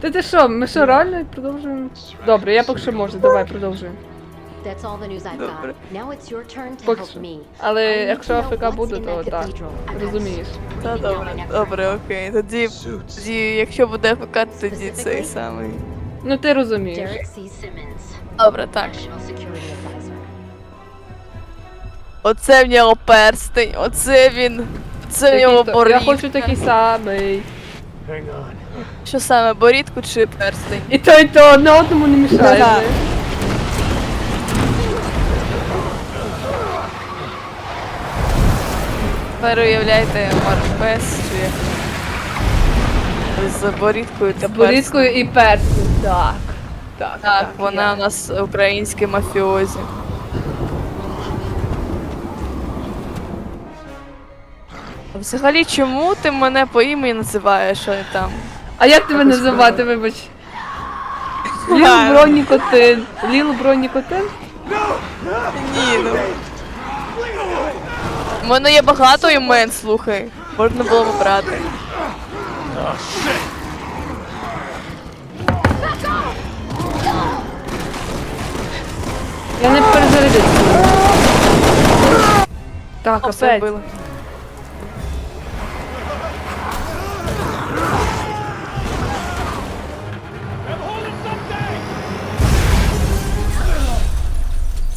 Та ти що, ми що, реально продовжуємо? Добре, я поки що можу, давай продовжуємо. That's all the news I've got. Now it's your turn to Поки help що. me. Але якщо АФК буде, то так, розумієш. Та добре, добре, окей. Тоді, тоді, якщо буде ФК, тоді цей самий. Ну ти розумієш. Derek C. Simmons, Добре, так. National Security Advisor. Оце в нього перстень, оце він. Це в нього то- Я хочу такий самий. Що саме, борідку чи перстень? І то, і то одне одному не мішає. Ага. Тепер уявляйте Марпес чи з борідкою та З борідкою і перцем. Так. Так, Так, вона у нас українське мафіозі. Взагалі, чому ти мене по імені називаєш, а не там? А як тебе називати, вибач? Ліл Бронікотин. Ліл Бронікотин? Ні, ну. У мене є багато імен, слухай. Можна було б брати. Я не перезарядився. Так, все опять. вбили.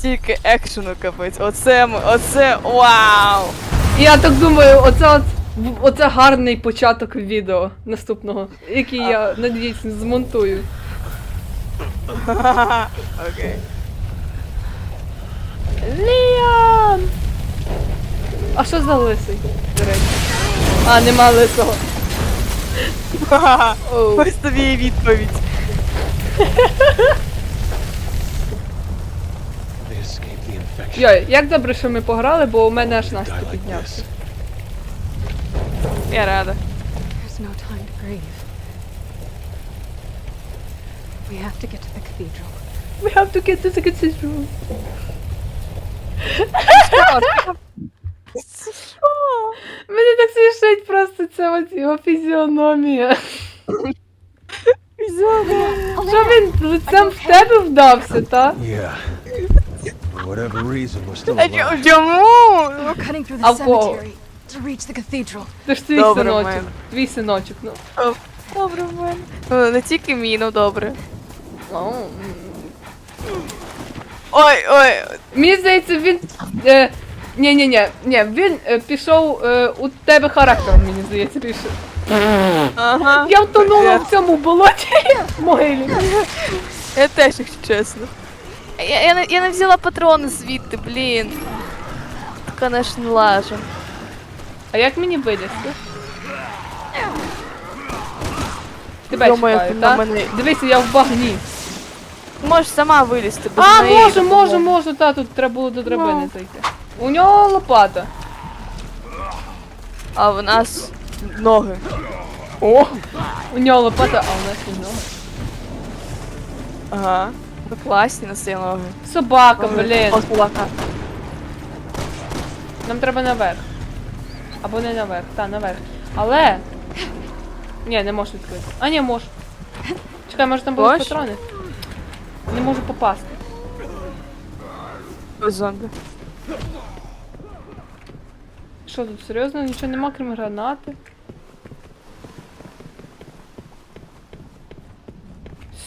Тільки екшену капець. Оце ми, оце вау! Я так думаю, оце от оце гарний початок відео наступного, який я надіюсь змонтую. Окей. Ліам! А що за лисий? До речі. А, нема лисого. Ось тобі і відповідь. Йой, як добре, що ми пограли, бо у мене аж like піднявся. Я рада. There's no time to grieve. We have to get to the cathedral. We have to get to the cathedral. Мене так смішить просто ця от його фізіономія. Що він лицем в тебе вдався, та? Yeah. For whatever reason, we're still alive. чому? We're cutting through the I'll go. cemetery to reach the cathedral. Це ж твій Добре, синочок. мен. Твій синочок, ну. Добре в мене. Ну, Не тільки мій, ну добре. Ой, ой. Мені здається, він. Е, ні, ні, ні, ні, він е, пішов е, у тебе характером, мені здається, більше. Ага. Я втонула в цьому болоті в могилі. Я теж, якщо чесно. Я, я, не, я не взяла патрони звідти, блін. Конечно, лажа. А як мені вилізти? Тебе Думаю, чекаю, на так? мене- Дивися, я в багні. Можеш сама вилізти, без А, моєї можу, допомоги. можу, можу, та тут треба було до драбини Ну. зайти. У нього лопата. А в нас ноги. О! У нього лопата, а у нас не ноги. Ага. Ви класні на ці ноги. Собака, блін. О, собака. Нам треба наверх. Або не наверх, та наверх. Але. Ні, не можу відкрити. А, ні, можу. Чекай, може там Можеш? патрони? Не можу попасти. Зомбі. Що тут серйозно? Нічого нема, крім гранати.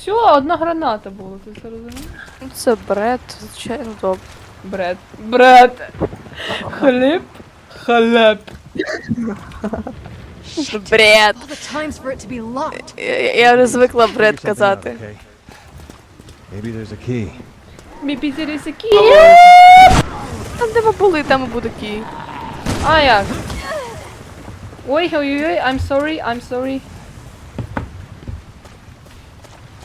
Все, одна граната була, ти це розумієш? Ну це бред, звичайно добре. Бред. Бред. Хліб. Хлеб. Бред. All the times for it to be locked. Я, я- вже звикла бред казати. okay? Maybe there's a key. Мій пітерісики. Там де ви були, там і буде кій. А як? Ой, ой, ой, I'm sorry, I'm sorry.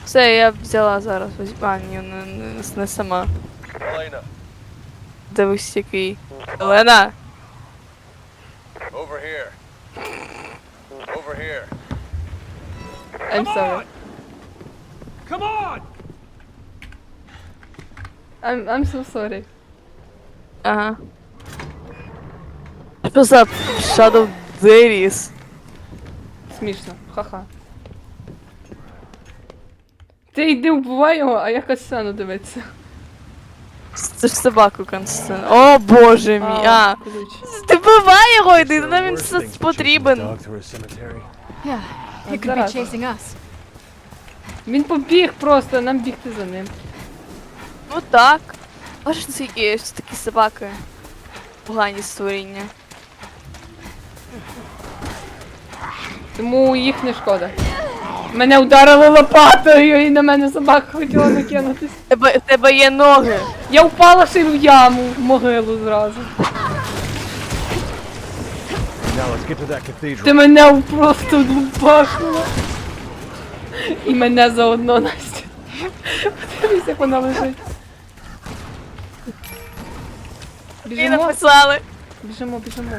Все, я взяла зараз. Ось- А, ні, не, не, не сама. Elena, Дивись, який. Олена! over here. Over here. I'm sorry. Come on! I'm, I'm so sorry. Ага. Що за Shadow Darius? Смішно. Ха-ха. Ти йди вбивай його, а я касцену дивитися. Це ж собаку Константин. О боже мій. А, ключ. ти вбивай його, йди, нам він потрібен. Yeah, he could be chasing us. Він побіг просто, нам бігти за ним. Ну так. Бачиш, наскільки є все такі собаки. Погані створіння. Тому їх не шкода. Мене вдарили лопатою і на мене собака хотіла накинутись. Тебе, в тебе є ноги. Я впала ще й в яму, в могилу зразу. Now let's get to that cathedral. Ти мене просто лупашнула. І мене заодно, Настя. Подивись, як вона лежить. Біжимо, написали. біжимо, біжимо.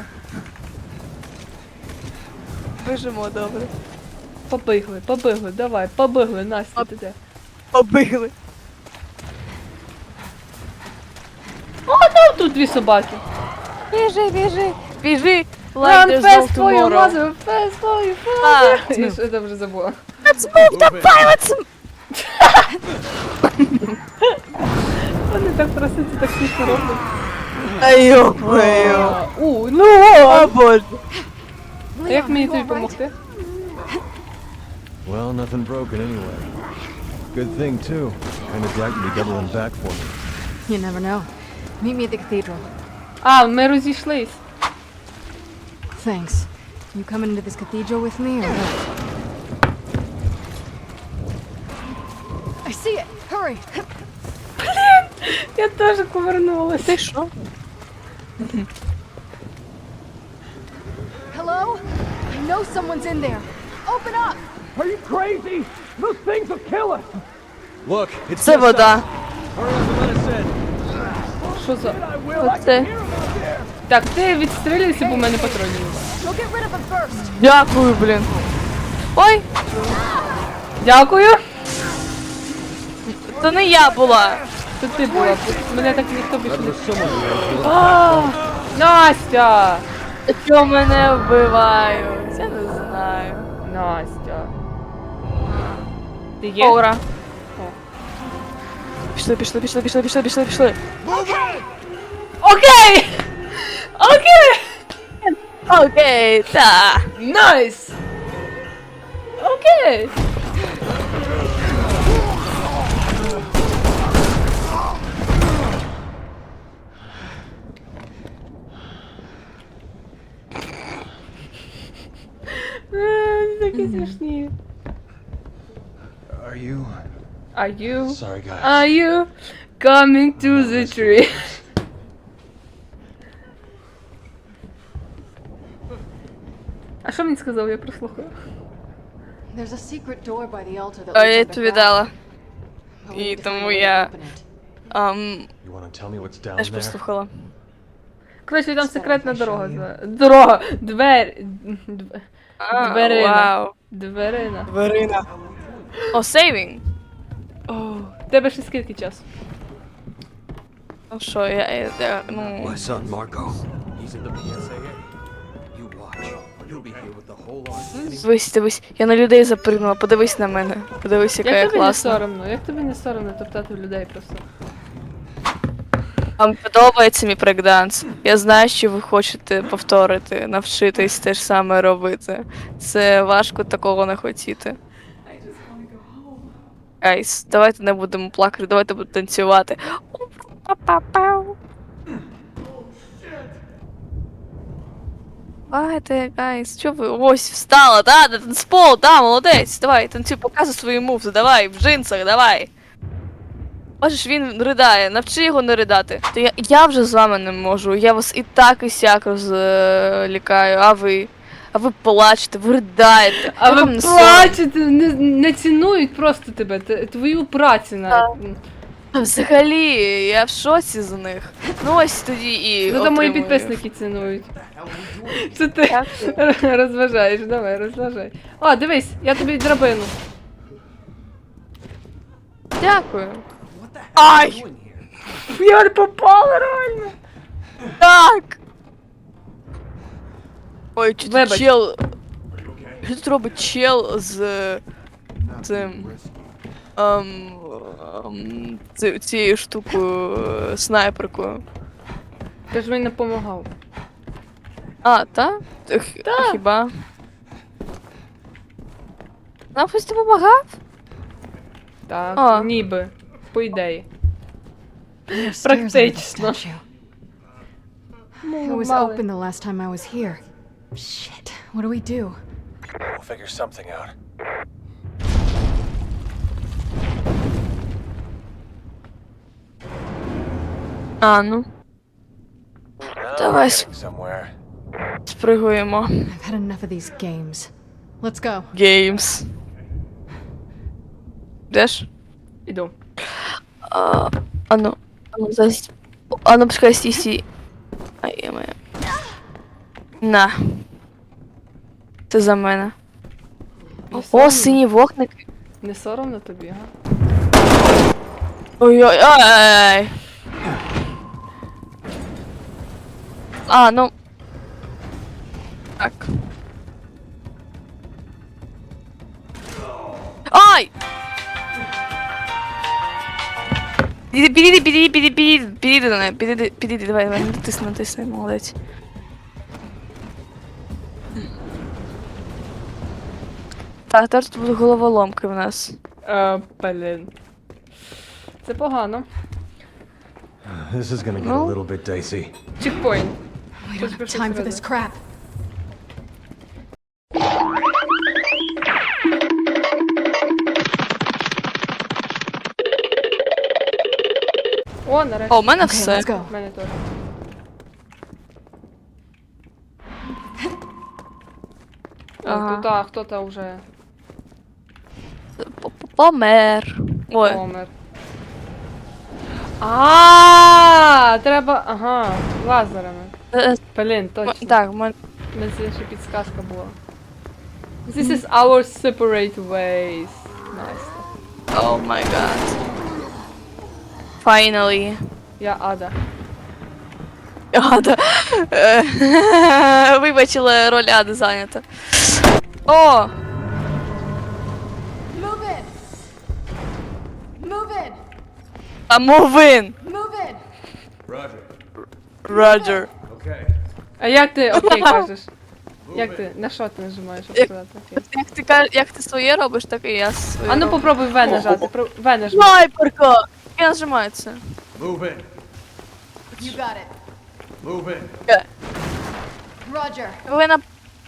Вижимо добре. Побігли, побігли, давай, побігли, Настя, ти де? Побили. О, там тут дві собаки. Біжи, біжи, біжи. Like Run there's no fast for your tomorrow. mother, fast for your А, father. Я що я вже забула. Let's move the pilots! Вони так просто це так смішно роблять. Ай, йо-моє. У, ну! О, боже. А як мені тобі допомогти? Well, nothing broken anyway. Good thing too. Kind of doubt you'd be doubling back for me. You never know. Meet me at the cathedral. А, ми розійшлись. Thanks. You coming into this cathedral with me or what? I see it! Hurry! Я теж повернулася. Ти що? Hello? I know someone's in there. Open up! Are you crazy? Those things will kill us. Look, it's Це вода. Що за... Оце. Так, ти відстрілюйся, бо в мене патронів! Дякую, блін. Ой, Дякую. то не я була. Це ти була. Мене так ніхто більше не... А, Настя! Що мене вбивають? Я не знаю. Настя. Ти є? Аура. О. Пішли, пішли, пішли, пішли, пішли, пішли, пішли. Окей! Окей! Окей, та. Найс! Окей! Е, Такі смішні. Are you? Are you? Sorry, guys. Are you coming to the tree? А що він сказав? Я прослухаю. There's a secret door by the altar that А я leads тобі underground. дала. But we І to find тому way to я- open it. Ам, You want to tell me what's down теж there? послухала. Коротше, там секретна дорога. шаю. Дорога! Двері. дв- А, Дверина. Вау. Дверина. Дверина. О, сейвінг. О, тебе ще скільки часу? Ну що, я, я, я ну... My son, Marco. He's in the PSAA. You watch. He'll be here with the whole army. Дивись, дивись, я на людей запригнула, подивись на мене. Подивись, яка я Як тобі не класна. соромно? Як тобі не соромно топтати в людей просто? Вам подобається мій брейкданс. Я знаю, що ви хочете повторити, навчитись те ж саме робити. Це важко такого не хотіти. Гайс, давайте не будемо плакати, давайте будемо танцювати. Давайте, гайс, що ви? Ось, встала, да, на танцпол, да, молодець, давай, танцюй, показуй свої мувзи, давай, в джинсах, давай. Бачиш, він ридає, навчи його не ридати. То я, я вже з вами не можу. Я вас і так і сяк розлікаю, а ви. А ви плачете, ви riдаєте. А ви не плачете, не, не цінують просто тебе, т- твою працю навіть. Взагалі, я в шоці з них. Ну ось тоді і. Ну то мої отримую. підписники цінують. Це ти Дякую. розважаєш, давай, розважай. О, дивись, я тобі драбину. Дякую. Ай! Я не попала реально. Так! Ой, чи Вибач. чел. Що тут робить чел з цим ем, ем, ці- цією штукою е, снайперкою. Ти ж мені не допомагав. А, та? Х- Хіба? Нам хтось допомагав? Так, А. ніби. По ідеї. There are stairs under the Практично. statue. It was open the last time I was here. Shit. What do we do? We'll figure something out. А, ну, Now Давай we're с- getting somewhere. спригуємо. I've had enough of these games. Let's go. Геймс. Де ж? Іду. А, ану, ану, зараз. Ану, пускай стій, стій. Ай, я моя. На. Це за мене. Не О, соромно? сині вогники. Не соромно тобі, га? Ой-ой, ай. А, ну. Так. Ай! Підійди, підійди, підійди, підійди, підійди, підійди до неї, підійди, підійди, давай, давай, натисни, натисни, молодець. Так, тепер тут будуть головоломки в нас. Е, блін. Це погано. This is gonna get a little bit dicey. Чекпоінт. We don't have time for this crap. О, нарешті. О, у мене все. let's go. У мене теж. Ага. Ага. Тут хто-то вже Помер. Ой. помер. А, треба. Ага, лазерами. Е, Блін, м- точно. Так, в мене. У мене ще підсказка була. This is our separate ways. Nice. О май гад. Finally. Я Ада. Ада. Е, Вибачила, роль Ади зайнята. О! А мовин! Move in. Роджер. А як ти окей кажеш? Як ти? На що ти нажимаєш, щоб Як- сказати окей? Як ти кажеш, як ти своє робиш, так і я своє. А ну роблю. попробуй В нажати. Про- В нажми. Снайперка! Я нажимається. Move in. You got it. Move in. Roger. Ви на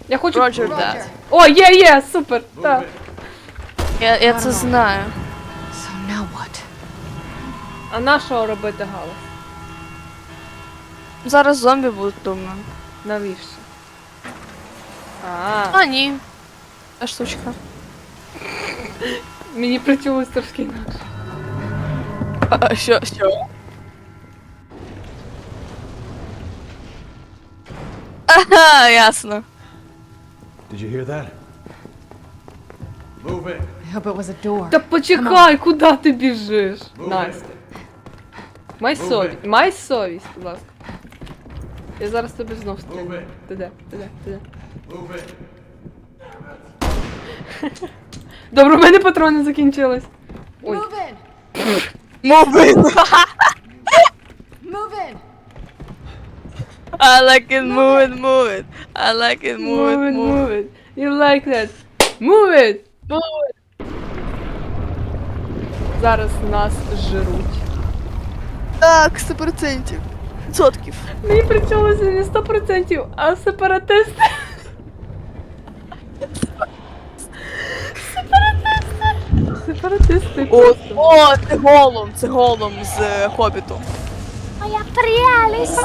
Я хочу. Роджер Roger. О, є, є, супер. Так. Я, я це знаю. А на що робити галас? Зараз зомбі будуть, думаю. Навіщо? А, А, ні. Та штучка. мені причулось трошки інакше. А, що, що? Ага, ясно. Did you hear that? Move in. I hope it was a door. Та почекай, куди ти біжиш? Настя. Май совість. Май совість, будь ласка. Я зараз тебе знов стрілю. Move in. Ти де? Ти де? Ти де? Move. Добре, у мене патрони закінчились. Ой. Move in. Мовин! Move in. I like it, move it, move it. I like it, move Move it, move it. move it. You like that. Move it! Move it. Зараз нас жируть. Так, 100%. Сотків. Мені причулося не 100%, а сепаратисти. Сепаратисти. Сепаратисти. О, о, це голом, це голом з е, Хобіту. Моя прелесть.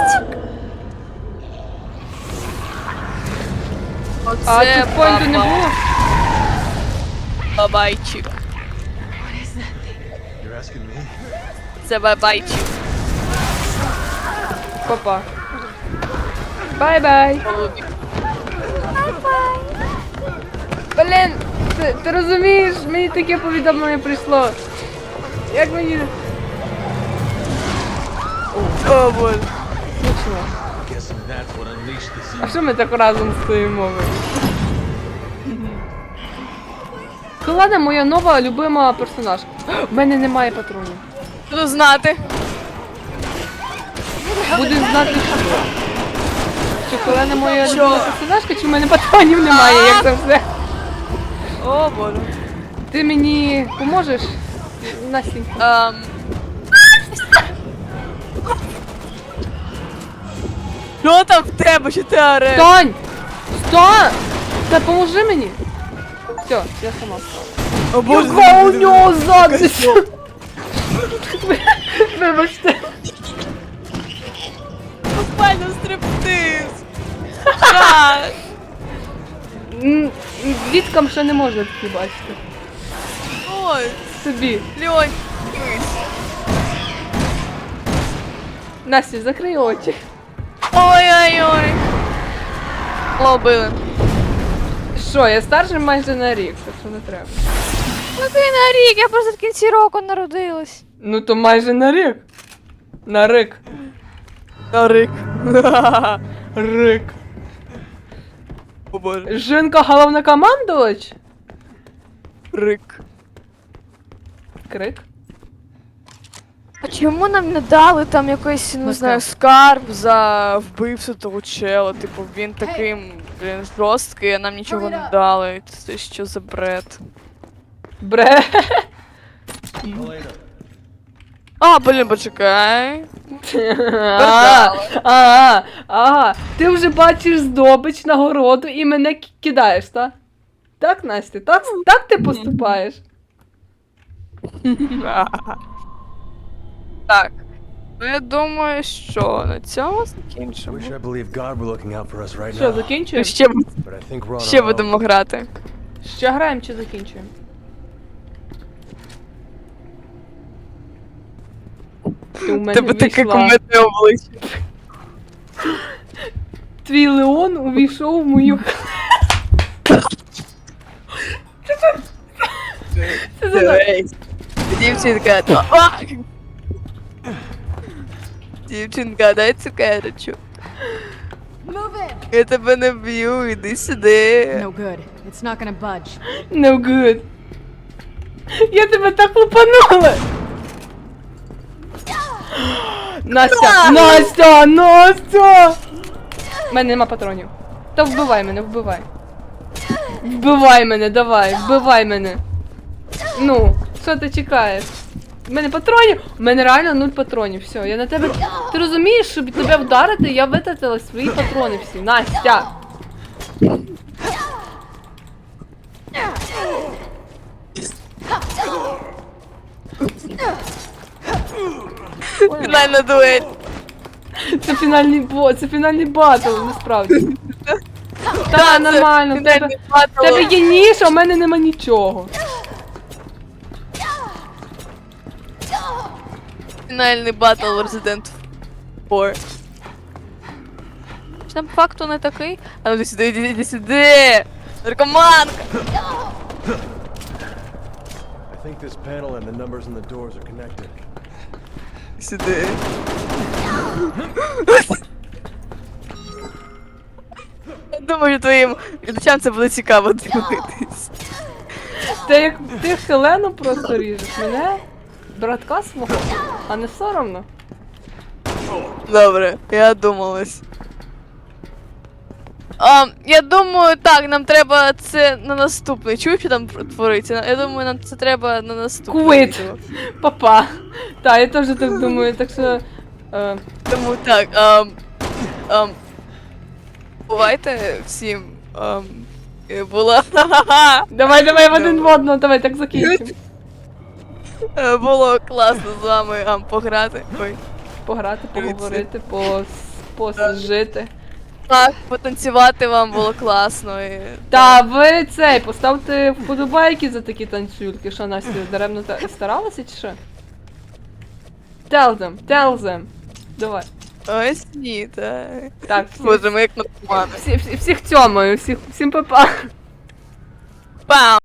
А Оце чекпоінту не баба- було? Бабайчик. You're asking me? Це бабайчик. Папа. Бай-бай. Блін, ти, ти розумієш, мені таке повідомлення прийшло. Як мені О, боже. смішно. А що ми так разом стоїмо? Хелена моя нова любима персонажка. У мене немає патронів. Буду знати. Буду знати, що. Чи Хелена моя персонажка, чи в мене патронів немає, як завжди. О, боже. Ти мені поможеш? Настенька. Ем... Що там в тебе, що ти ореш? Стань! Стань! Та поможи мені! Все, я сама стала. О, боже, Яка у нього задниця! Вибачте. Буквально стриптиз. М, Діткам ще не можна такі бачити. Ой, Собі. Льонь. Настя, закрий очі. Ой-ой-ой. Лобили. Що, я старша майже на рік, так що не треба. Ну ти на рік, я просто в кінці року народилась. Ну то майже на рік. На рик. Рік. Рик. О боже. Жінка головнокомандувач? Рик. Крик. А чому нам не дали там якийсь, не знаю, скарб за вбивство того чела? Типу, він таким, блін, жорсткий, а нам нічого не дали. Це що за бред? Бре. А, блін, почекай. А, а, ага. Ти вже бачиш здобич нагороду і мене ки- кидаєш, так? Так, Настя, так, так ти поступаєш? Так. Ну, я думаю, що на цьому закінчимо. Wish I believed God were looking out for us right Що, now. закінчуємо? Ще, But I think we're on ще our own. будемо грати. Ще граємо чи закінчуємо? Ти у мене Тебе таке ввійшла. кумедне обличчя. Твій Леон увійшов в мою. Це за Дивись. Дівчинка. то- А! Дівчинка, дай цукерочку. Move in. Я тебе не б'ю, іди сюди. No good. It's not gonna budge. No good. Я тебе так лупанула. Настя! Настя! Настя! У мене нема патронів. Та вбивай мене, вбивай. Вбивай мене, давай, вбивай мене. Ну, що ти чекаєш? У мене патронів. У мене реально нуль патронів. Все, я на тебе. Ти розумієш, щоб тебе вдарити, я витратила свої патрони всі. Настя! Фінальна дуель. Це фінальний бо, це фінальний батл, насправді. Та, це нормально, в тебе, Фінальний в батл. тебе є ніж, а в мене нема нічого. Фінальний батл Resident 4. Чи там по факту не такий? А ну іди сюди, іди, іди сюди! Наркоманка! I think this panel and the numbers on the doors are connected. Сюди. Думаю, твоїм глядачам це буде цікаво дивитись. Ти як ти Хелену просто ріжеш мене, братка свого, а не соромно. Добре, я думалась. А, я думаю, так, нам треба це на наступний. Чуєш, що там твориться? Я думаю, нам це треба на наступний. Відео. Папа. Та, я теж так думаю, так що. Е, Тому так, ам, ам, бувайте всім. Ам, е, була. давай, давай в один в одного, давай так закінчимо. Е, Було класно з вами ам, пограти. Ой. Пограти, поговорити, пос, посжити. Так, потанцювати вам було класно. І... Та ви цей, поставте вподобайки за такі танцюльки, що Настя даремно та- старалася чи що? Tell them, tell them. Давай. Ось ні, так. Так, Боже, ми як наркомани. всі, всі, всіх цьомаю, всіх, всім па-па. Пам!